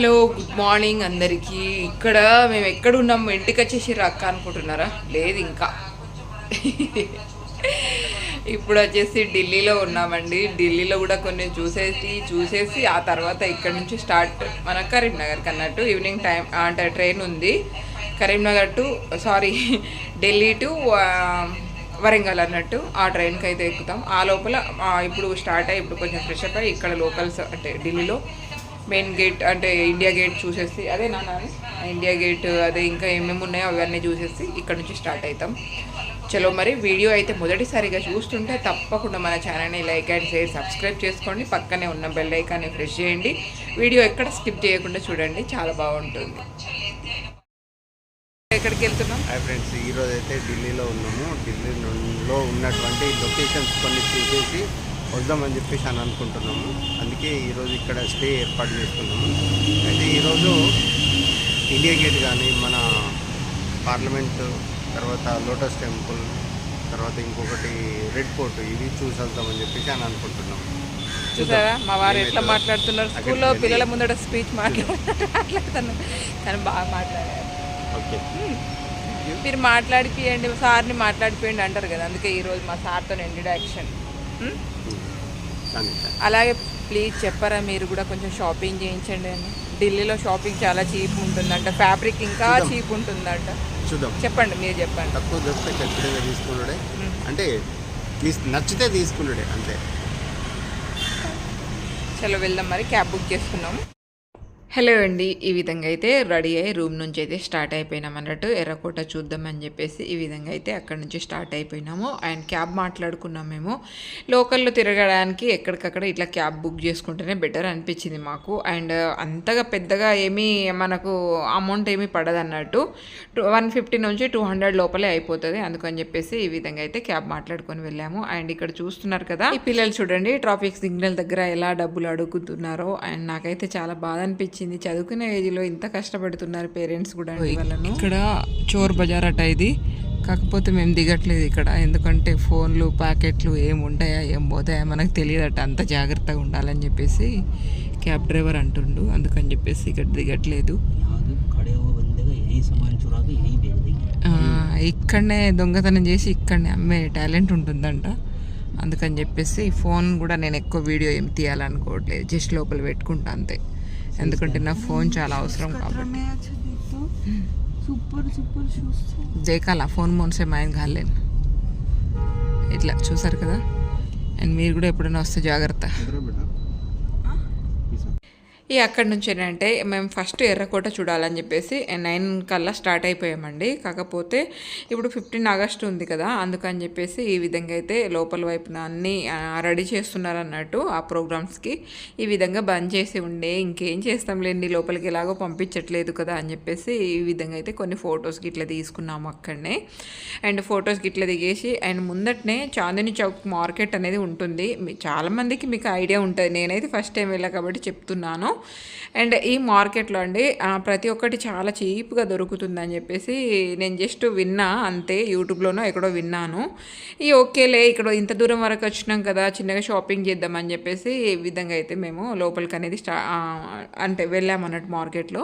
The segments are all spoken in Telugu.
హలో గుడ్ మార్నింగ్ అందరికీ. ఇక్కడ మేము ఎక్కడ ఉన్నాం ఇంటికి వచ్చేసి రక్క అనుకుంటున్నారా? లేదు ఇంకా. ఇప్పుడు వచ్చేసి ఢిల్లీలో ఉన్నామండి. ఢిల్లీలో కూడా కొన్ని చూసేసి చూసేసి ఆ తర్వాత ఇక్కడ నుంచి స్టార్ట్ మన కరీంనగర్కి అన్నట్టు ఈవినింగ్ టైం అంటే ట్రైన్ ఉంది. Karimnagar to sorry Delhi to Warangal అన్నట్టు ఆ ట్రైన్కి అయితే ఎక్కుతాం. ఆ లోపల ఇప్పుడు స్టార్ట్ అయ్యి ఇప్పుడు కొంచెం ఫ్రెష్ అప్ అయ్యి ఇక్కడ లోకల్స్ అంటే ఢిల్లీలో మెయిన్ గేట్ అంటే ఇండియా గేట్ చూసేసి అదే నాన్న ఇండియా గేట్ అదే ఇంకా ఏమేమి ఉన్నాయో అవన్నీ చూసేసి ఇక్కడ నుంచి స్టార్ట్ అవుతాం చలో మరి వీడియో అయితే మొదటిసారిగా చూస్తుంటే తప్పకుండా మన ఛానల్ని లైక్ అండ్ షేర్ సబ్స్క్రైబ్ చేసుకోండి. పక్కనే ఉన్న బెల్ ఐకాన్ని ప్రెస్ చేయండి. వీడియో ఎక్కడ స్కిప్ చేయకుండా చూడండి. చాలా బాగుంటుంది. ఎక్కడికి వెళ్తున్నాం? హాయ్ ఫ్రెండ్స్ ఈరోజు అయితే ఢిల్లీలో ఉన్నాము. ఢిల్లీలో ఉన్నటువంటి లొకేషన్స్ కొన్ని చూసేసి వద్దామని చెప్పేసి అని అనుకుంటున్నాము. అందుకే ఈరోజు ఇక్కడ స్టే ఏర్పాటు చేసుకున్నాము అయితే ఈరోజు ఇండియా గేట్ కానీ మన పార్లమెంట్ తర్వాత లోటస్ టెంపుల్ తర్వాత ఇంకొకటి రెడ్ ఫోర్ట్ ఇవి చూసి వెళ్దామని చెప్పేసి అని అనుకుంటున్నాము. చూసారా మా వారు ఎట్లా మాట్లాడుతున్నారు? స్కూల్లో పిల్లల ముందట స్పీచ్ మాట్లాడుతున్నారు కానీ బాగా మాట్లాడారు. ఓకే. మీరు మాట్లాడిపియండి సార్ని మాట్లాడిపియండి అంటారు కదా. అందుకే ఈరోజు మా సార్తో ఇంట్రడక్షన్ కానీ అలాగే ప్లీజ్ చెప్పరా మీరు కూడా కొంచెం షాపింగ్ చేయించండి అని. ఢిల్లీలో షాపింగ్ చాలా చీప్ ఉంటుందంట. ఫ్యాబ్రిక్ ఇంకా. చీప్ ఉంటుందంట. చూద్దాం. చెప్పండి మీరు చెప్పండి. తక్కువ దొరికితే ఖచ్చితంగా తీసుకున్నాడే? మ్మ్. అంటే నచ్చితే తీసుకున్నాడే అంతే. చలో వెళ్దాం మరి క్యాబ్ బుక్ చేసుకున్నాం హలో అండి ఈ విధంగా అయితే రెడీ అయ్యి రూమ్ నుంచి అయితే స్టార్ట్ అయిపోయినాం అన్నట్టు. ఎర్రకోట చూద్దామని చెప్పేసి ఈ విధంగా అయితే అక్కడ నుంచి స్టార్ట్ అయిపోయినాము. అండ్ క్యాబ్ మాట్లాడుకున్నాం మేము. లోకల్లో తిరగడానికి ఎక్కడికక్కడ ఇట్లా క్యాబ్ బుక్ చేసుకుంటేనే బెటర్ అనిపించింది మాకు. అండ్ అంతగా పెద్దగా ఏమీ మనకు అమౌంట్ ఏమీ పడదు అన్నట్టు వన్ ఫిఫ్టీ నుంచి టూ హండ్రెడ్ లోపలే అయిపోతుంది. అందుకని చెప్పేసి ఈ విధంగా అయితే క్యాబ్ మాట్లాడుకొని వెళ్ళాము. అండ్ ఇక్కడ చూస్తున్నారు కదా ఈ పిల్లలు చూడండి ట్రాఫిక్ సిగ్నల్ దగ్గర ఎలా డబ్బులు అడుగుతున్నారో. అండ్ నాకైతే చాలా బాధ అనిపించింది. వచ్చింది. చదువుకునే ఏజ్లో ఇంత కష్టపడుతున్నారు పేరెంట్స్ కూడా ఇక్కడ చోర్ బజార్ అట ఇది. కాకపోతే మేము దిగట్లేదు ఇక్కడ. ఎందుకంటే ఫోన్లు ప్యాకెట్లు ఏం ఉంటాయా ఏం పోతాయా మనకు తెలియదట. అంత జాగ్రత్తగా ఉండాలని చెప్పేసి క్యాబ్ డ్రైవర్ అంటుండు. అందుకని చెప్పేసి ఇక్కడ దిగట్లేదు. ఇక్కడనే దొంగతనం చేసి ఇక్కడనే అమ్మే టాలెంట్ ఉంటుందంట. అందుకని చెప్పేసి ఫోన్ కూడా నేను ఎక్కువ వీడియో ఏం తీయాలనుకోవట్లేదు. జస్ట్ లోపల పెట్టుకుంటా అంతే. ఎందుకంటే నా ఫోన్ చాలా అవసరం కాబట్టి. దేకాల ఫోన్ మోన్సే మైన్ కాలేను ఇట్లా చూసారు కదా? అండ్ మీరు కూడా ఎప్పుడైనా వస్తే జాగ్రత్త. ఈ అక్కడి నుంచి ఏంటంటే మేము ఫస్ట్ ఎర్రకోట చూడాలని చెప్పేసి నైన్ కల్లా స్టార్ట్ అయిపోయామండి. కాకపోతే ఇప్పుడు ఫిఫ్టీన్ ఆగస్ట్ ఉంది కదా అందుకని చెప్పేసి ఈ విధంగా అయితే లోపల వైపున అన్నీ రెడీ చేస్తున్నారు అన్నట్టు ఆ ప్రోగ్రామ్స్కి ఈ విధంగా బంద్ చేసి ఉండే ఇంకేం చేస్తాంలేండి లోపలికి ఎలాగో పంపించట్లేదు కదా అని చెప్పేసి ఈ విధంగా అయితే కొన్ని ఫొటోస్ గిట్ల తీసుకున్నాము అక్కడనే. అండ్ ఫొటోస్ గిట్ల దిగేసి అండ్ ముందటనే చాందిని చౌక్ మార్కెట్ అనేది ఉంటుంది. చాలామందికి మీకు ఐడియా ఉంటుంది. నేనైతే ఫస్ట్ టైం వెళ్ళా కాబట్టి చెప్తున్నాను. అండ్ ఈ మార్కెట్లో అండి ప్రతి ఒక్కటి చాలా చీప్గా దొరుకుతుందని చెప్పేసి నేను జస్ట్ విన్నా అంతే యూట్యూబ్లోనో ఎక్కడో విన్నాను. ఈ ఓకేలే ఇక్కడ ఇంత దూరం వరకు వచ్చినాం కదా చిన్నగా షాపింగ్ చేద్దామని చెప్పేసి ఈ విధంగా అయితే మేము లోపలికి అనేది స్టా అంటే అంటే వెళ్ళామన్నట్టు మార్కెట్లో.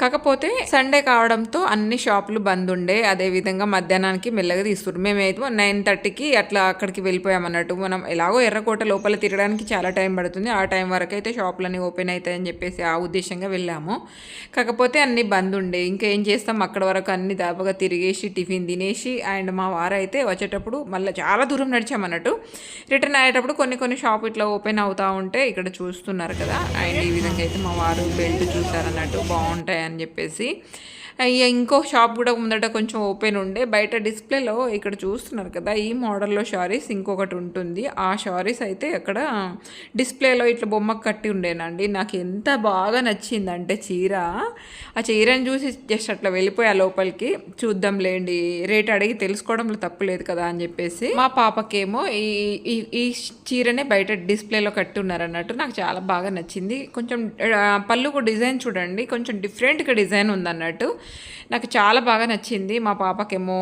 కాకపోతే సండే కావడంతో అన్ని షాపులు బంద్ ఉండే అదే విధంగా మధ్యాహ్నానికి మెల్లగా తీస్తున్నారు మేమైతే నైన్ థర్టీకి అట్లా అక్కడికి వెళ్ళిపోయామన్నట్టు మనం ఎలాగో ఎర్రకోట లోపల తిరగడానికి చాలా టైం పడుతుంది. ఆ టైం వరకు అయితే షాపులన్నీ ఓపెన్ అవుతాయని అని చెప్పేసి ఆ ఉద్దేశంగా వెళ్ళాము. కాకపోతే అన్ని బంద్ ఉండే. ఇంకేం చేస్తాం? అక్కడ వరకు అన్ని దాపగా తిరిగేసి టిఫిన్ తినేసి అండ్ మా వారు అయితే వచ్చేటప్పుడు మళ్ళీ చాలా దూరం నడిచామన్నట్టు రిటర్న్ అయ్యేటప్పుడు కొన్ని కొన్ని షాప్ ఇట్లా ఓపెన్ అవుతూ ఉంటే ఇక్కడ చూస్తున్నారు కదా. అండ్ ఈ విధంగా అయితే మా వారు బెల్ట్ చూసారన్నట్టు బాగుంటాయి అని చెప్పేసి. ఇక ఇంకో షాప్ కూడా ముందట కొంచెం ఓపెన్ ఉండే. బయట డిస్ప్లేలో ఇక్కడ చూస్తున్నారు కదా ఈ మోడల్లో షారీస్ ఇంకొకటి ఉంటుంది. ఆ షారీస్ అయితే అక్కడ డిస్ప్లేలో ఇట్లా బొమ్మకు కట్టి ఉండేనండి. నాకు ఎంత బాగా నచ్చిందంటే చీర. ఆ చీరని చూసి జస్ట్ అట్లా వెళ్ళిపోయా లోపలికి చూద్దాంలేండి రేట్ అడిగి తెలుసుకోవడంలో తప్పు లేదు కదా అని చెప్పేసి. మా పాపకేమో ఈ ఈ చీరనే బయట డిస్ప్లేలో కట్టి ఉన్నారు అన్నట్టు నాకు చాలా బాగా నచ్చింది. కొంచెం పళ్ళుకు డిజైన్ చూడండి కొంచెం డిఫరెంట్గా డిజైన్ ఉందన్నట్టు. నాకు చాలా బాగా నచ్చింది. మా పాపకేమో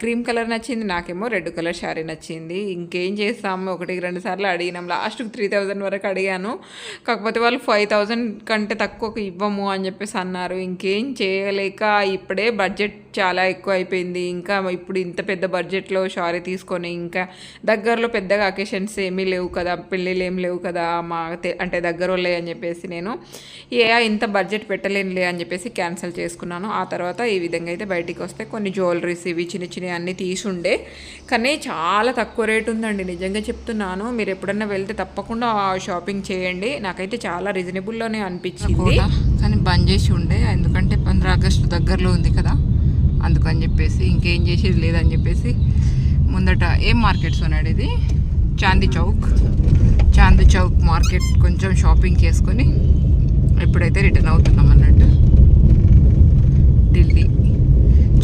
క్రీమ్ కలర్ నచ్చింది నాకేమో రెడ్ కలర్ శారీ నచ్చింది. ఇంకేం చేస్తాము ఒకటి రెండు సార్లు అడిగినాం. లాస్ట్కి త్రీ థౌజండ్ వరకు అడిగాను. కాకపోతే వాళ్ళు ఫైవ్ థౌజండ్ కంటే తక్కువకు ఇవ్వము అని చెప్పేసి అన్నారు. ఇంకేం చేయలేక ఇప్పుడే బడ్జెట్ చాలా ఎక్కువ అయిపోయింది. ఇంకా ఇప్పుడు ఇంత పెద్ద బడ్జెట్లో శారీ తీసుకొని ఇంకా దగ్గరలో పెద్దగా అకేషన్స్ ఏమీ లేవు కదా. పెళ్ళిళ్ళు ఏం లేవు కదా మా అంటే దగ్గర వాళ్ళే అని చెప్పేసి నేను ఏ ఇంత బడ్జెట్ పెట్టలేనులే అని చెప్పేసి క్యాన్సిల్ చేసుకున్నాను. ఆ తర్వాత ఈ విధంగా అయితే బయటికి వస్తే కొన్ని జ్యువెలరీస్ ఇవి చిన్న చిన్నవి అన్నీ తీసుండే. కానీ చాలా తక్కువ రేట్ ఉందండి. నిజంగా చెప్తున్నాను. మీరు ఎప్పుడన్నా వెళ్తే తప్పకుండా షాపింగ్ చేయండి. నాకైతే చాలా రీజనబుల్లోనే అనిపించింది. కానీ బంద్ చేసి ఉండే. ఎందుకంటే పంద్ర ఆగస్టు దగ్గరలో ఉంది కదా. అందుకని చెప్పేసి ఇంకేం చేసేది లేదని చెప్పేసి ముందట ఏం మార్కెట్స్ ఉన్నాడు ఇది? చాందీ చౌక్. చాందీ చౌక్ మార్కెట్ కొంచెం షాపింగ్ చేసుకొని ఎప్పుడైతే రిటర్న్ అవుతున్నాం అన్నట్టు ఢిల్లీ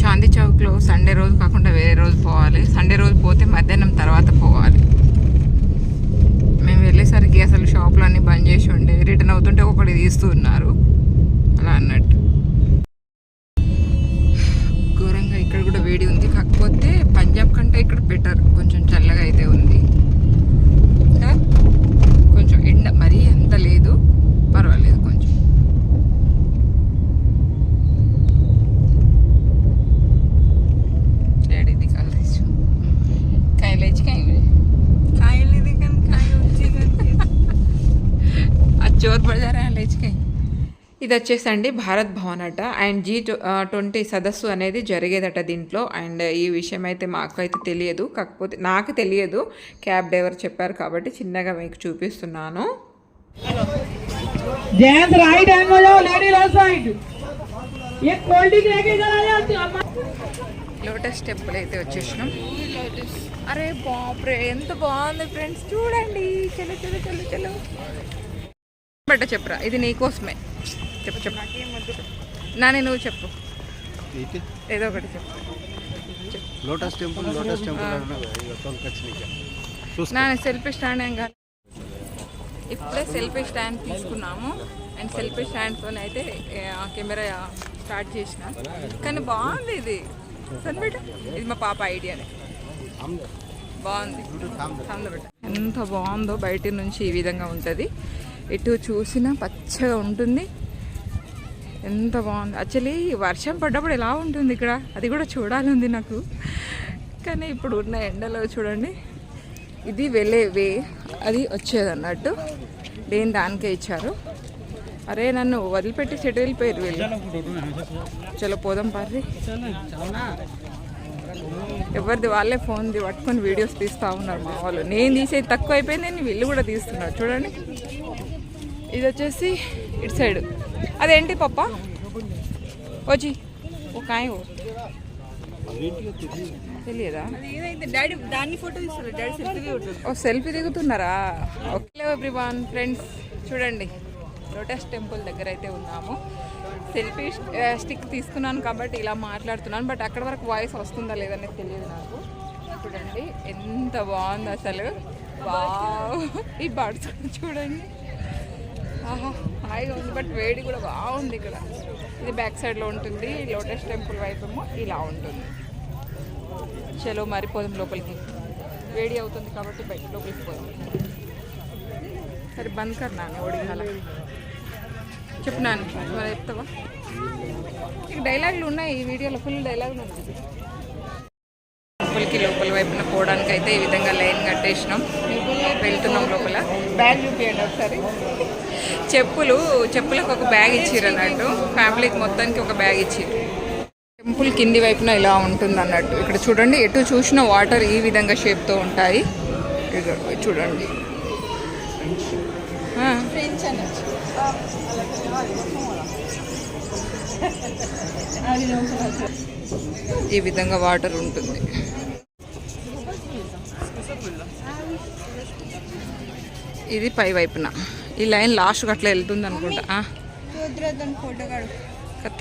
చాందీ చౌక్లో సండే రోజు కాకుండా వేరే రోజు పోవాలి. సండే రోజు పోతే ఇది అండి భారత్ భవన్ అట. అండ్ జీ ట్వంటీ సదస్సు అనేది జరిగేదట దీంట్లో. అండ్ ఈ విషయం అయితే మాకు అయితే తెలియదు. కాకపోతే నాకు తెలియదు. క్యాబ్ డ్రైవర్ చెప్పారు కాబట్టి చిన్నగా మీకు చూపిస్తున్నాను. లోటస్ టెంపుల్ అయితే వచ్చేసినాం. అరే బాబ్రే ఎంత బాగుంది ఫ్రెండ్స్. చూడండి. చలో చలో చలో చలో. బట్ట చెప్పరా ఇది నీకోసమే. చెప్పు చెప్పు. నాని నువ్వు చెప్పు. ఏంటి ఏదో ఒకటి చెప్పు. లోటస్ టెంపుల్ లోటస్ టెంపుల్ అన్నా ఇక తోలుకొచ్చినాయి నా సెల్ఫీ స్టాండ్ ఏం కాదు. ఇప్పుడే సెల్ఫీ స్టాండ్ తీసుకున్నాము. అండ్ సెల్ఫీ స్టాండ్తో అయితే ఆ కెమెరా స్టార్ట్ చేసిన. కానీ బాగుంది ఇది. సన్బిట్ ఇది మా పాప ఐడియానే బాగుంది. ఎంత బాగుందో బయట నుంచి ఈ విధంగా ఉంటుంది. ఇటు చూసినా పచ్చగా ఉంటుంది. ఎంత బాగుంది. యాక్చువల్లీ వర్షం పడ్డప్పుడు ఎలా ఉంటుంది ఇక్కడ? అది కూడా చూడాలంది నాకు. కానీ ఇప్పుడు ఉన్న ఎండలో చూడండి. ఇది వెళ్ళే వే. అది వచ్చేది అన్నట్టు దేని దానికే ఇచ్చారు. అరే నన్ను వదిలిపెట్టి చెట్టు వెళ్ళిపోయారు వీళ్ళు. చలో పోదాం పార్రి. ఎవరిది వాళ్ళే ఫోన్ది పట్టుకొని వీడియోస్ తీస్తూ ఉన్నారు మా వాళ్ళు. నేను తీసేది తక్కువ అయిపోయింది నేను వీళ్ళు కూడా తీస్తున్నారు. చూడండి. ఇది వచ్చేసి ఇటు సైడ్. అదేంటి పప్ప? వచ్చి ఒక ఆయన తెలియదా? డాడీ దాన్ని ఫోటో తీస్తారు? డాడీ సెల్ఫీ ఉంటుంది ఓ సెల్ఫీ దిగుతున్నారా? ఓకే ఎవ్రీవన్ ఫ్రెండ్స్ చూడండి లోటస్ టెంపుల్ దగ్గర అయితే ఉన్నాము. సెల్ఫీ స్టిక్ తీసుకున్నాను కాబట్టి ఇలా మాట్లాడుతున్నాను బట్ అక్కడ వరకు వాయిస్ వస్తుందా లేదనేది తెలియదు నాకు. చూడండి ఎంత బాగుంది అసలు. వావ్. ఈ బర్డ్స్ చూడండి. హాయిగా ఉంది బట్ వేడి కూడా బాగుంది ఇక్కడ. ఇది బ్యాక్ సైడ్లో ఉంటుంది లోటస్ టెంపుల్ వైపు ఏమో ఇలా ఉంటుంది. చలో మరి పోదాం లోపలికి. వేడి అవుతుంది కాబట్టి బయట లోపలికి పోదాం. సరే బంద్ కర్ ఒడిగాల ఓడిగాల చెప్పు నాన్న మరి చెప్తావా? ఇక డైలాగులు ఉన్నాయి ఈ వీడియోలో ఫుల్ డైలాగులు ఉన్నాయి. లోపలికి లోపల వైపున పోవడానికి అయితే ఈ విధంగా లైన్ కట్టేసినాం. వెళ్తున్నాం లోపల. బ్యాగ్ చూపించండి ఒకసారి. చెప్పులు చెప్పులకు ఒక బ్యాగ్ ఇచ్చారు అన్నట్టు. ఫ్యామిలీకి మొత్తానికి ఒక బ్యాగ్ ఇచ్చిర్రు. టెంపుల్ కింది వైపున ఇలా ఉంటుంది అన్నట్టు. ఇక్కడ చూడండి ఎటు చూసిన వాటర్ ఈ విధంగా షేప్తో ఉంటాయి. చూడండి. ఈ విధంగా వాటర్ ఉంటుంది. ఇది పై వైపున. ఈ లైన్ లాస్ట్ అట్లా వెళ్తుంది అనుకుంటా. ఫోటో కత్త.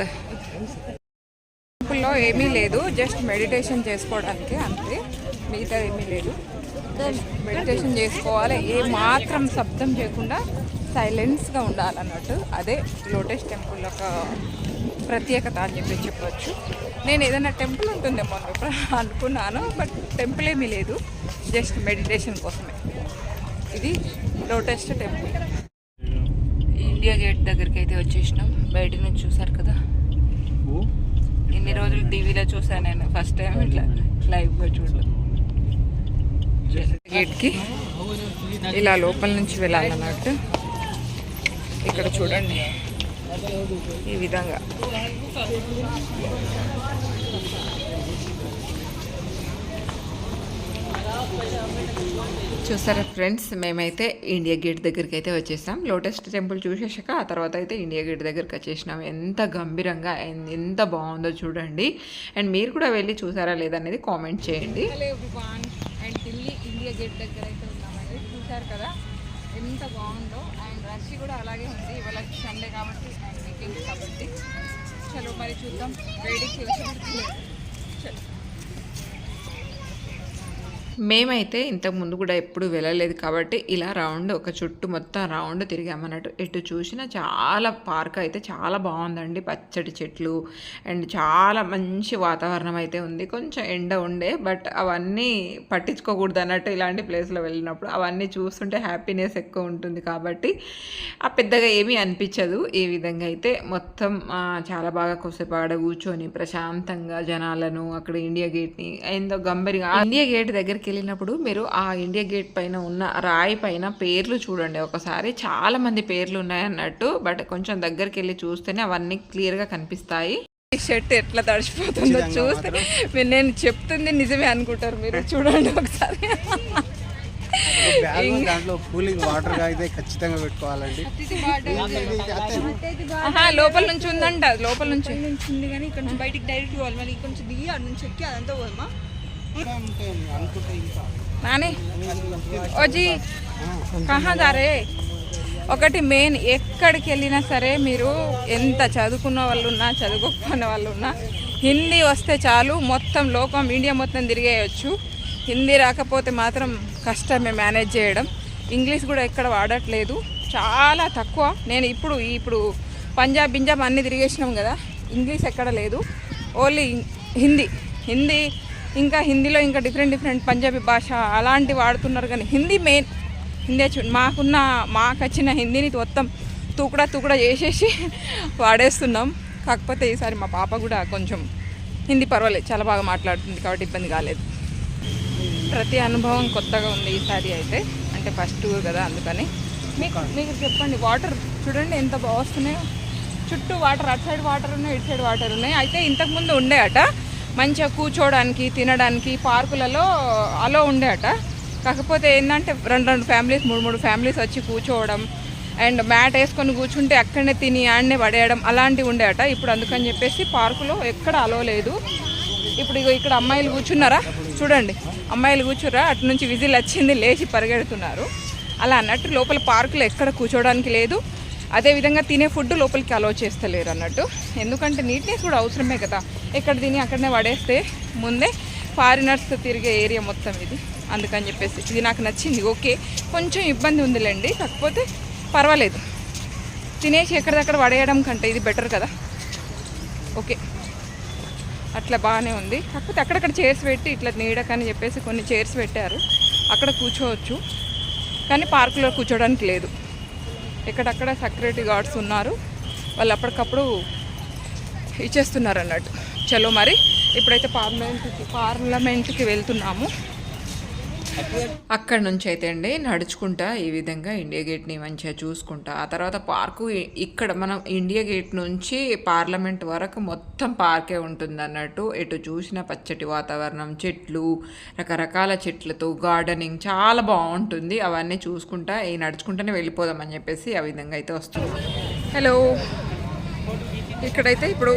టెంపుల్లో ఏమీ లేదు. జస్ట్ మెడిటేషన్ చేసుకోవడానికి అంతే. మిగతా ఏమీ లేదు. మెడిటేషన్ చేసుకోవాలి. ఏ మాత్రం శబ్దం చేయకుండా సైలెన్స్గా ఉండాలన్నట్టు. అదే లోటస్ టెంపుల్ ఒక ప్రత్యేకత అని చెప్పి చెప్పొచ్చు. నేను ఏదైనా టెంపుల్ ఉంటుందేమో అనుకున్నాను. బట్ టెంపుల్ ఏమీ లేదు. జస్ట్ మెడిటేషన్ కోసమే. ఇది లోటెస్ట్ టెంపుల్. ఇండియా గేట్ దగ్గరికి అయితే వచ్చేసినాం. బయట నుంచి చూసారు కదా. ఇన్ని రోజులు టీవీలో చూసాను నేను. ఫస్ట్ టైం ఇట్లా లైవ్గా చూడడం. గేట్కి ఇలా లోపల నుంచి వెళ్ళాలన్నట్టు. ఇక్కడ చూడండి. ఈ విధంగా. చూసారా ఫ్రెండ్స్ మేమైతే ఇండియా గేట్ దగ్గరికి అయితే వచ్చేసాం. లోటస్ టెంపుల్ చూసేసాక ఆ తర్వాత అయితే ఇండియా గేట్ దగ్గరికి వచ్చేసినాం. ఎంత గంభీరంగా ఎంత బాగుందో చూడండి. అండ్ మీరు కూడా వెళ్ళి చూసారా లేదనేది కామెంట్ చేయండి. అండ్ ఢిల్లీ ఇండియా గేట్ దగ్గర అయితే ఉన్నామండి. చూసారు కదా ఎంత బాగుందో. అండ్ రష్ కూడా అలాగే ఉంది. ఇవాళ సండే కాబట్టి అండ్ వీకెండ్ కాబట్టి. చలో మరి చూద్దాం. వేడికి వచ్చి చలో. మేమైతే ఇంతకు ముందు కూడా ఎప్పుడు వెళ్ళలేదు కాబట్టి ఇలా రౌండ్ ఒక చుట్టూ మొత్తం రౌండ్ తిరిగామన్నట్టు. ఎటు చూసినా చాలా పార్క్ అయితే చాలా బాగుందండి. పచ్చటి చెట్లు అండ్ చాలా మంచి వాతావరణం అయితే ఉంది. కొంచెం ఎండ ఉండే బట్ అవన్నీ పట్టించుకోకూడదు అన్నట్టు ఇలాంటి ప్లేస్లో వెళ్ళినప్పుడు. అవన్నీ చూస్తుంటే హ్యాపీనెస్ ఎక్కువ ఉంటుంది కాబట్టి ఆ పెద్దగా ఏమీ అనిపించదు. ఈ విధంగా అయితే మొత్తం చాలా బాగా కొద్దిసేపు ఆడ కూర్చొని ప్రశాంతంగా జనాలను అక్కడ ఇండియా గేట్ని ఏందో గంభీరంగా ఇండియా గేట్ దగ్గరికి వెళ్ళినప్పుడు మీరు ఆ ఇండియా గేట్ పైన ఉన్న రాయి పైన పేర్లు చూడండి. ఒకసారి చాలా మంది పేర్లు ఉన్నాయి అన్నట్టు బట్ కొంచెం దగ్గరికి వెళ్ళి చూస్తేనే అవన్నీ క్లియర్గా కనిపిస్తాయి. ఈ షర్ట్ ఎట్లా తడిచిపోతుందో చూస్తే మీరు నేను చెప్తుంది నిజమే అనుకుంటారు మీరు. చూడండి ఒకసారి. దాంట్లో కూలింగ్ వాటర్ అయితే ఖచ్చితంగా పెట్టుకోవాలండి. లోపల నుంచి ఉందంట లోపల నుంచి. ఉంది కానీ ఇక్కడ నుంచి బయటికి డైరెక్ట్ పోవాలి. మళ్ళీ ఇక్కడ నుంచి దిగి అక్కడ నుంచి ఎక్కి అదంతా ఇంకా నాని ఓజీ కహా దారే ఒకటి మెయిన్ ఎక్కడికి వెళ్ళినా సరే మీరు ఎంత చదువుకున్న వాళ్ళు ఉన్నా చదువుకోకున్న వాళ్ళు ఉన్నా హిందీ వస్తే చాలు మొత్తం లోకం ఇండియా మొత్తం తిరిగేయచ్చు. హిందీ రాకపోతే మాత్రం కష్టమే మేనేజ్ చేయడం. ఇంగ్లీష్ కూడా ఎక్కడ వాడట్లేదు. చాలా తక్కువ. నేను ఇప్పుడు ఇప్పుడు పంజాబ్ బింజాబ్ అన్నీ తిరిగేసినాం కదా. ఇంగ్లీష్ ఎక్కడ లేదు. ఓన్లీ హిందీ. హిందీ ఇంకా హిందీలో ఇంకా డిఫరెంట్ డిఫరెంట్ పంజాబీ భాష అలాంటి వాడుతున్నారు కానీ హిందీ మెయిన్ హిందీ చూ మాకున్న మాకు వచ్చిన హిందీని మొత్తం తూకుడా తూకుడా చేసేసి వాడేస్తున్నాం. కాకపోతే ఈసారి మా పాప కూడా కొంచెం హిందీ పర్వాలేదు చాలా బాగా మాట్లాడుతుంది కాబట్టి ఇబ్బంది కాలేదు. ప్రతి అనుభవం కొత్తగా ఉంది ఈసారి అయితే అంటే ఫస్ట్ టూర్ కదా అందుకని. మీకు మీకు చెప్పండి వాటర్ చూడండి ఎంత బాగా వస్తున్నాయో. చుట్టూ వాటర్ అటు సైడ్ వాటర్ ఉన్నాయి ఇటు సైడ్ వాటర్ ఉన్నాయి. అయితే ఇంతకుముందు ఉండే అట మంచిగా కూర్చోవడానికి తినడానికి పార్కులలో అలో ఉండేట. కాకపోతే ఏంటంటే రెండు రెండు ఫ్యామిలీస్ మూడు మూడు ఫ్యామిలీస్ వచ్చి కూర్చోవడం అండ్ మ్యాట్ వేసుకొని కూర్చుంటే అక్కడనే తిని ఆడనే పడేయడం అలాంటివి ఉండేట. ఇప్పుడు అందుకని చెప్పేసి పార్కులో ఎక్కడ అలో లేదు. ఇప్పుడు ఇగో ఇక్కడ అమ్మాయిలు కూర్చున్నారా? చూడండి. అమ్మాయిలు కూర్చురా అటు నుంచి విజిల్ వచ్చింది లేచి పరిగెడుతున్నారు. అలా అన్నట్టు లోపల పార్కులో ఎక్కడ కూర్చోవడానికి లేదు. అదేవిధంగా తినే ఫుడ్ లోపలికి అలో చేస్తలేరు అన్నట్టు. ఎందుకంటే నీట్నెస్ కూడా అవసరమే కదా. ఎక్కడ తిని అక్కడనే పడేస్తే ముందే ఫారినర్స్ తిరిగే ఏరియా మొత్తం ఇది. అందుకని చెప్పేసి ఇది నాకు నచ్చింది. ఓకే కొంచెం ఇబ్బంది ఉందిలేండి. కాకపోతే పర్వాలేదు. తినేసి ఎక్కడిదక్కడ పడేయడం కంటే ఇది బెటర్ కదా. ఓకే. అట్లా బాగానే ఉంది. కాకపోతే అక్కడక్కడ చైర్స్ పెట్టి ఇట్లా నీడకని చెప్పేసి కొన్ని చైర్స్ పెట్టారు. అక్కడ కూర్చోవచ్చు. కానీ పార్కులో కూర్చోడానికి లేదు. ఎక్కడక్కడ సెక్యూరిటీ గార్డ్స్ ఉన్నారు. వాళ్ళు అప్పటికప్పుడు ఇచ్చేస్తున్నారు అన్నట్టు. చలో మరి ఇప్పుడైతే పార్లమెంట్కి పార్లమెంట్కి వెళ్తున్నాము. అక్కడ నుంచి అయితే అండి నడుచుకుంటా ఈ విధంగా ఇండియా గేట్ని మంచిగా చూసుకుంటా. ఆ తర్వాత పార్కు ఇక్కడ మనం ఇండియా గేట్ నుంచి పార్లమెంట్ వరకు మొత్తం పార్కే ఉంటుంది అన్నట్టు ఎటు చూసిన పచ్చటి వాతావరణం చెట్లు రకరకాల చెట్లతో గార్డెనింగ్ చాలా బాగుంటుంది. అవన్నీ చూసుకుంటా ఈ నడుచుకుంటూనే వెళ్ళిపోదామని చెప్పేసి ఆ విధంగా అయితే వస్తుంది హలో ఇక్కడైతే ఇప్పుడు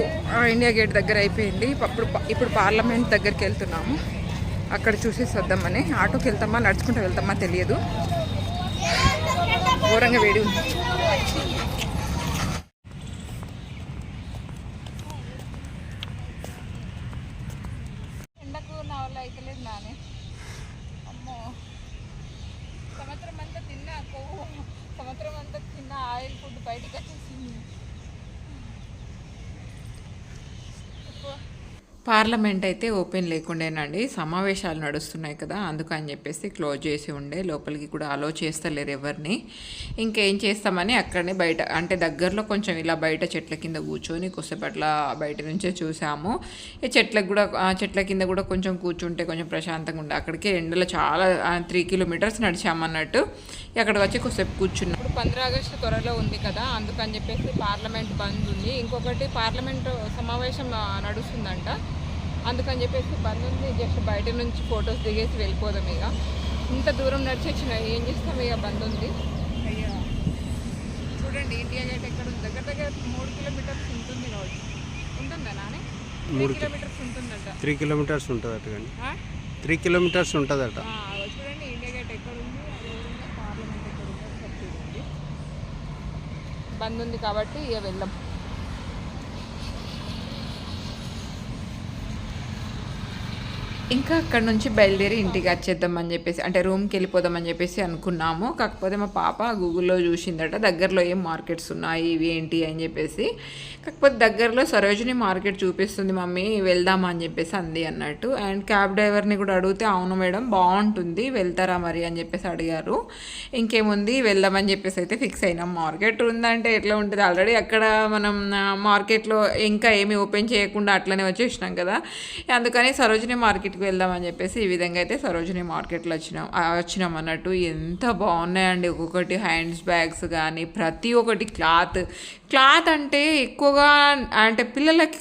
ఇండియా గేట్ దగ్గర అయిపోయింది. ఇప్పుడు ఇప్పుడు పార్లమెంట్ దగ్గరికి వెళ్తున్నాము. అక్కడ చూసేసి వద్దామని ఆటోకి వెళ్తామా నడుచుకుంటూ వెళ్తామా తెలియదు. ఘోరంగా వేడి ఉంది ఎండకు నా వల్ల అయితలేదు నానే అమ్మో సంవత్సరం అంతా తిన్నా కొవ్వు సంవత్సరం అంతా తిన్నా పార్లమెంట్ అయితే ఓపెన్ లేకుండేనండి. సమావేశాలు నడుస్తున్నాయి కదా అందుకని చెప్పేసి క్లోజ్ చేసి ఉండే. లోపలికి కూడా అలో చేస్తలేరు ఎవరిని. ఇంకేం చేస్తామని అక్కడనే బయట అంటే దగ్గరలో కొంచెం ఇలా బయట చెట్ల కింద కూర్చొని కొద్దిసేపట్ల బయట నుంచే చూసాము. ఈ చెట్లకు కూడా చెట్ల కింద కూడా కొంచెం కూర్చుంటే కొంచెం ప్రశాంతంగా ఉండే. అక్కడికే ఎండలో చాలా త్రీ కిలోమీటర్స్ నడిచామన్నట్టు అక్కడికి వచ్చి కొద్దిసేపు కూర్చున్నాం. ఇప్పుడు పంద్ర ఆగస్టు త్వరలో ఉంది కదా అందుకని చెప్పేసి పార్లమెంట్ బంద్ ఉంది. ఇంకొకటి పార్లమెంట్ సమావేశం నడుస్తుందంట. అందుకని చెప్పేసి బంద్ ఉంది జస్ట్ బయట నుంచి ఫొటోస్ దిగేసి వెళ్ళిపోదాం ఇక. ఇంత దూరం నడిచి వచ్చిన ఏం చేస్తాం ఇక బంద్ ఉంది అయ్యా. చూడండి ఇండియా గేట్ ఎక్కడ ఉంది? దగ్గర దగ్గర మూడు కిలోమీటర్స్ ఉంటుంది కావచ్చు. ఉంటుందా నానే? మూడు కిలోమీటర్స్ ఉంటుందంట. త్రీ కిలోమీటర్స్ ఉంటుందట కానీ. ఆ? త్రీ కిలోమీటర్స్ ఉంటుందట. ఆ, చూడండి ఇండియా గేట్ ఎక్కడ ఉంది? పార్లమెంట్ ఎక్కడ ఉందో బంద్ ఉంది కాబట్టి ఇక వెళ్దాం ఇంకా అక్కడ నుంచి బయలుదేరి ఇంటికి వచ్చేద్దామని చెప్పేసి అంటే రూమ్కి వెళ్ళిపోదామని చెప్పేసి అనుకున్నాము. కాకపోతే మా పాప గూగుల్లో చూసిందట దగ్గరలో ఏం మార్కెట్స్ ఉన్నాయి ఇవి ఏంటి అని చెప్పేసి. కాకపోతే దగ్గరలో సరోజిని మార్కెట్ చూపిస్తుంది మమ్మీ వెళ్దామా అని చెప్పేసి అంది అన్నట్టు. అండ్ క్యాబ్ డ్రైవర్ని కూడా అడిగితే అవును మేడం బాగుంటుంది వెళ్తారా మరి అని చెప్పేసి అడిగారు. ఇంకేముంది వెళ్దామని చెప్పేసి అయితే ఫిక్స్ అయినాం. మార్కెట్ ఉందంటే ఎట్లా ఉంటుంది? ఆల్రెడీ అక్కడ మనం మార్కెట్లో ఇంకా ఏమి ఓపెన్ చేయకుండా అట్లనే వచ్చేసినాం కదా. అందుకని సరోజిని మార్కెట్ మార్కెట్కి వెళ్దామని చెప్పేసి ఈ విధంగా అయితే సరోజిని మార్కెట్లో వచ్చినాం. వచ్చినాం అన్నట్టు ఎంత బాగున్నాయండి. ఒక్కొక్కటి హ్యాండ్స్ బ్యాగ్స్ కానీ ప్రతి ఒక్కటి క్లాత్. క్లాత్ అంటే ఎక్కువగా అంటే పిల్లలకి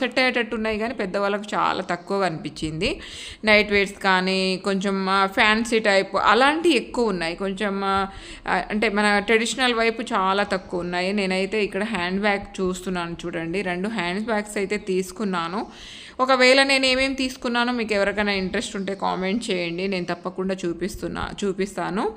సెట్ అయ్యేటట్టు ఉన్నాయి కానీ పెద్దవాళ్ళకు చాలా తక్కువగా అనిపించింది. నైట్ వేర్స్ కానీ కొంచెం ఫ్యాన్సీ టైప్ అలాంటివి ఎక్కువ ఉన్నాయి. కొంచెం అంటే మన ట్రెడిషనల్ వైపు చాలా తక్కువ ఉన్నాయి. నేనైతే ఇక్కడ హ్యాండ్ బ్యాగ్ చూస్తున్నాను చూడండి. రెండు హ్యాండ్ బ్యాగ్స్ అయితే తీసుకున్నాను. ఒకవేళ నేను ఏమేమి తీసుకున్నానో మీకు ఎవరికైనా ఇంట్రెస్ట్ ఉంటే కామెంట్ చేయండి. నేను తప్పకుండా చూపిస్తున్నా చూపిస్తాను.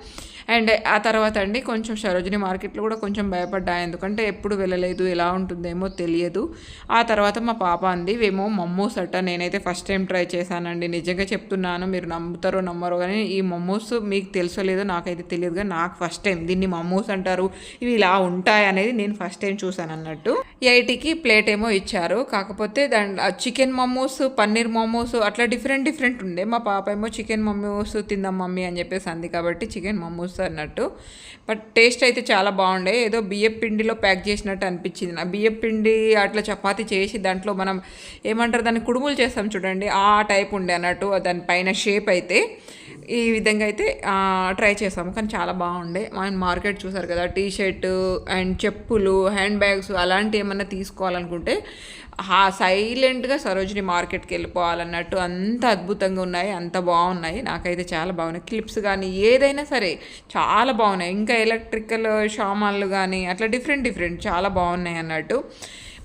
అండ్ ఆ తర్వాత అండి కొంచెం సరోజిని మార్కెట్లో కూడా కొంచెం భయపడ్డా. ఎందుకంటే ఎప్పుడు వెళ్ళలేదు ఎలా ఉంటుందేమో తెలియదు. ఆ తర్వాత మా పాప అంది ఏమో మమ్మోస్ అట్ట నేనైతే ఫస్ట్ టైం ట్రై చేశానండి. నిజంగా చెప్తున్నాను మీరు నమ్ముతారో నమ్మరో కానీ ఈ మమ్మోస్ మీకు తెలుసో లేదో నాకైతే తెలియదు. కానీ నాకు ఫస్ట్ టైం దీన్ని మమ్మోస్ అంటారు. ఇవి ఇలా ఉంటాయి అనేది నేను ఫస్ట్ టైం చూసాను అన్నట్టు. ఎయిటీకి ప్లేట్ ఏమో ఇచ్చారు. కాకపోతే దాని చికెన్ మోమోస్ పన్నీర్ మోమోస్ అట్లా డిఫరెంట్ డిఫరెంట్ ఉండే. మా పాప ఏమో చికెన్ మోమోస్ తిందాం మమ్మీ అని చెప్పేసి అంది కాబట్టి చికెన్ మోమోస్ అన్నట్టు. బట్ టేస్ట్ అయితే చాలా బాగుండే. ఏదో బియ్యం పిండిలో ప్యాక్ చేసినట్టు అనిపించింది. నా బియ్యం పిండి అట్లా చపాతి చేసి దాంట్లో మనం ఏమంటారు దాన్ని కుడుములు చేస్తాం చూడండి. ఆ టైప్ ఉండే అన్నట్టు దాని పైన షేప్ అయితే ఈ విధంగా అయితే ట్రై చేసాము. కానీ చాలా బాగుండే. మనం మార్కెట్ చూసారు కదా టీ షర్ట్ అండ్ చెప్పులు హ్యాండ్ బ్యాగ్స్ అలాంటివి ఏమన్నా తీసుకోవాలనుకుంటే సైలెంట్గా సరోజిని మార్కెట్కి వెళ్ళిపోవాలన్నట్టు అంత అద్భుతంగా ఉన్నాయి అంత బాగున్నాయి. నాకైతే చాలా బాగున్నాయి. క్లిప్స్ కానీ ఏదైనా సరే చాలా బాగున్నాయి. ఇంకా ఎలక్ట్రికల్ సామాన్లు కానీ అట్లా డిఫరెంట్ డిఫరెంట్ చాలా బాగున్నాయి అన్నట్టు.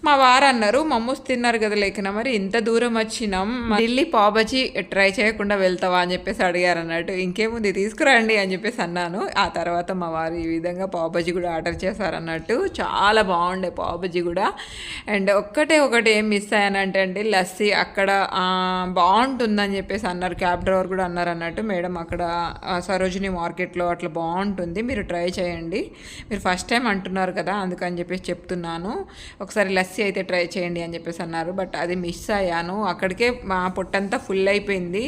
మా వారు అన్నారు మమ్మూస్ తిన్నారు కదా లేకనా మరి ఇంత దూరం వచ్చినాం. ఢిల్లీ పాబజీ ట్రై చేయకుండా వెళ్తావా? అని చెప్పేసి అడిగారు అన్నట్టు. ఇంకేముంది తీసుకురండి అని చెప్పేసి అన్నాను. ఆ తర్వాత మా వారు ఈ విధంగా పావుబజీ కూడా ఆర్డర్ చేశారన్నట్టు చాలా బాగుండే పావుబజీ కూడా. అండ్ ఒక్కటే ఒకటి ఏం మిస్ అయ్యానంటే అండి లస్సీ అక్కడ బాగుంటుందని చెప్పేసి అన్నారు. క్యాబ్ డ్రైవర్ కూడా అన్నారు అన్నట్టు. మేడం అక్కడ సరోజిని మార్కెట్లో అట్లా బాగుంటుంది. మీరు ట్రై చేయండి. మీరు ఫస్ట్ టైం అంటున్నారు కదా అందుకని చెప్పేసి చెప్తున్నాను. ఒకసారి లస్సీ అయితే ట్రై చేయండి అని చెప్పేసి అన్నారు. బట్ అది మిస్ అయ్యాను. అక్కడికే మా పొట్టంతా ఫుల్ అయిపోయింది.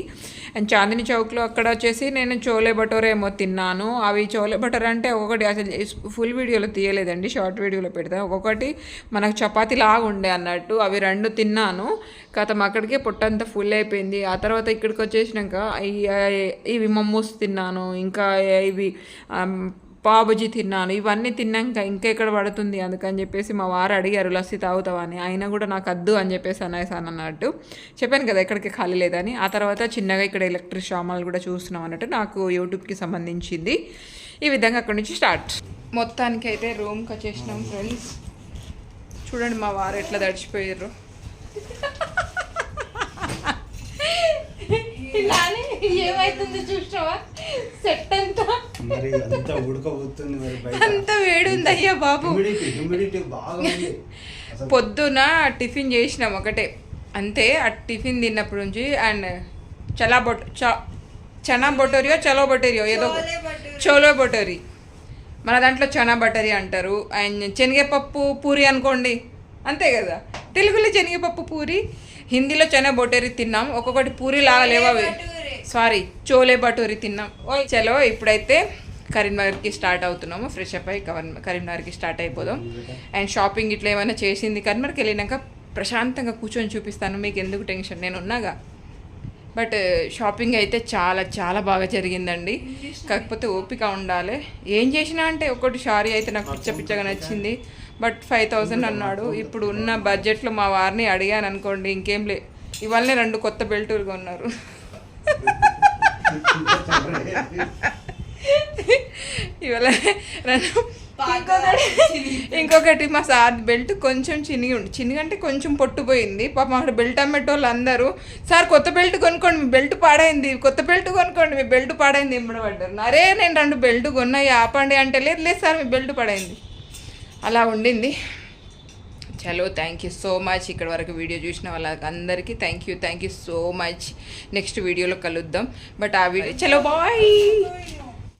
అండ్ చాందిని చౌక్లో అక్కడ వచ్చేసి నేను చోలే భటోరే ఏమో తిన్నాను. అవి చోలే భటోరే అంటే ఒకటి అసలు ఫుల్ వీడియోలో తీయలేదండి. షార్ట్ వీడియోలో పెడతాను ఒక్కొక్కటి మనకు చపాతి లాగా ఉండే అన్నట్టు అవి రెండు తిన్నాను. కథం అక్కడికే పొట్టంతా ఫుల్ అయిపోయింది. ఆ తర్వాత ఇక్కడికి వచ్చేసినాక ఇవి మమ్మూస్ తిన్నాను. ఇంకా ఇవి పావుబుజీ తిన్నాను. ఇవన్నీ తిన్నాక ఇంకా ఎక్కడ పడుతుంది అందుకని చెప్పేసి మా వారు అడిగారు లస్సీ తాగుతావా? అని. అయినా కూడా నాకు అద్దు అని చెప్పేసి అనేసాను అన్నట్టు చెప్పాను కదా ఎక్కడికి ఖాళీ లేదని. ఆ తర్వాత చిన్నగా ఇక్కడ ఎలక్ట్రిక్ సామాన్లు కూడా చూస్తున్నాం అన్నట్టు నాకు యూట్యూబ్కి సంబంధించింది. ఈ విధంగా అక్కడి నుంచి స్టార్ట్. మొత్తానికి అయితే రూమ్కి వచ్చేసినాం ఫ్రెండ్స్. చూడండి మా వారు ఎట్లా ఏమైతుంది చూసినావా సెట్ అంతా మరి అంతా ఉడకబోతుంది మరి బయట. అంత వేడుంది అయ్యా బాబు. హ్యూమిడిటీ హ్యూమిడిటీ బాగా ఉంది. అసలు పొద్దున టిఫిన్ చేసినాం ఒకటే. అంతే ఆ టిఫిన్ తిన్నప్పటి నుంచి అండ్ చలా బొట్ చ చనా బొటోరియో చలో బొటోరియో ఏదో చోలో బొటోరి. మన దాంట్లో చనా బటరీ అంటారు. అండ్ శనగపప్పు పూరి అనుకోండి. అంతే కదా. తెలుగులో శనగపప్పు పూరి హిందీలో చనా బొటేరి తిన్నాం. ఒక్కొక్కటి పూరి లాగా లేవా సారీ చోలే భటూరి తిన్నాం. ఓయ్ చలో ఇప్పుడైతే కరీంనగర్కి స్టార్ట్ అవుతున్నాము. ఫ్రెష్ అప్ అయి కవర్- కరీంనగర్కి స్టార్ట్ అయిపోదాం. అండ్ షాపింగ్ ఇట్లా ఏమైనా చేసింది? కరీంనగర్కి వెళ్ళినాక ప్రశాంతంగా కూర్చొని చూపిస్తాను. మీకు ఎందుకు టెన్షన్? నేను ఉన్నాగా. బట్ షాపింగ్ అయితే చాలా చాలా బాగా జరిగిందండి. కాకపోతే ఓపిక ఉండాలి. ఏం చేసినా అంటే ఒకటి షారీ అయితే నాకు పిచ్చ పిచ్చగా నచ్చింది. బట్ ఫైవ్ థౌజండ్ అన్నాడు. ఇప్పుడు ఉన్న బడ్జెట్లో మా వారిని అడిగాను అనుకోండి ఇంకేం లే ఇవాళనే రెండు కొత్త బెల్టూరు కొన్నారు. ఇవాళ ఇంకొకటి మా సార్ బెల్ట్ కొంచెం చినిగి ఉంది చినిగంటే కొంచెం పొట్టుపోయింది పాపం అక్కడ బెల్ట్ అమ్మేటోళ్ళు అందరూ సార్ కొత్త బెల్ట్ కొనుక్కోండి మీ బెల్ట్ పాడైంది కొత్త బెల్ట్ కొనుక్కోండి మీ బెల్ట్ పాడైంది ఇమ్మడబడ్డారు అరే నేను రెండు బెల్ట్ కొన్నాయి ఆపండి అంటే లేదు లేదు సార్ మీ బెల్ట్ పడైంది. అలా ఉండింది. చలో థ్యాంక్ యూ సో మచ్ ఇక్కడ వరకు వీడియో చూసిన వాళ్ళకి అందరికీ thank you thank you so much next వీడియోలో కలుద్దాం. బట్ ఆ వీడియో చలో బాయ్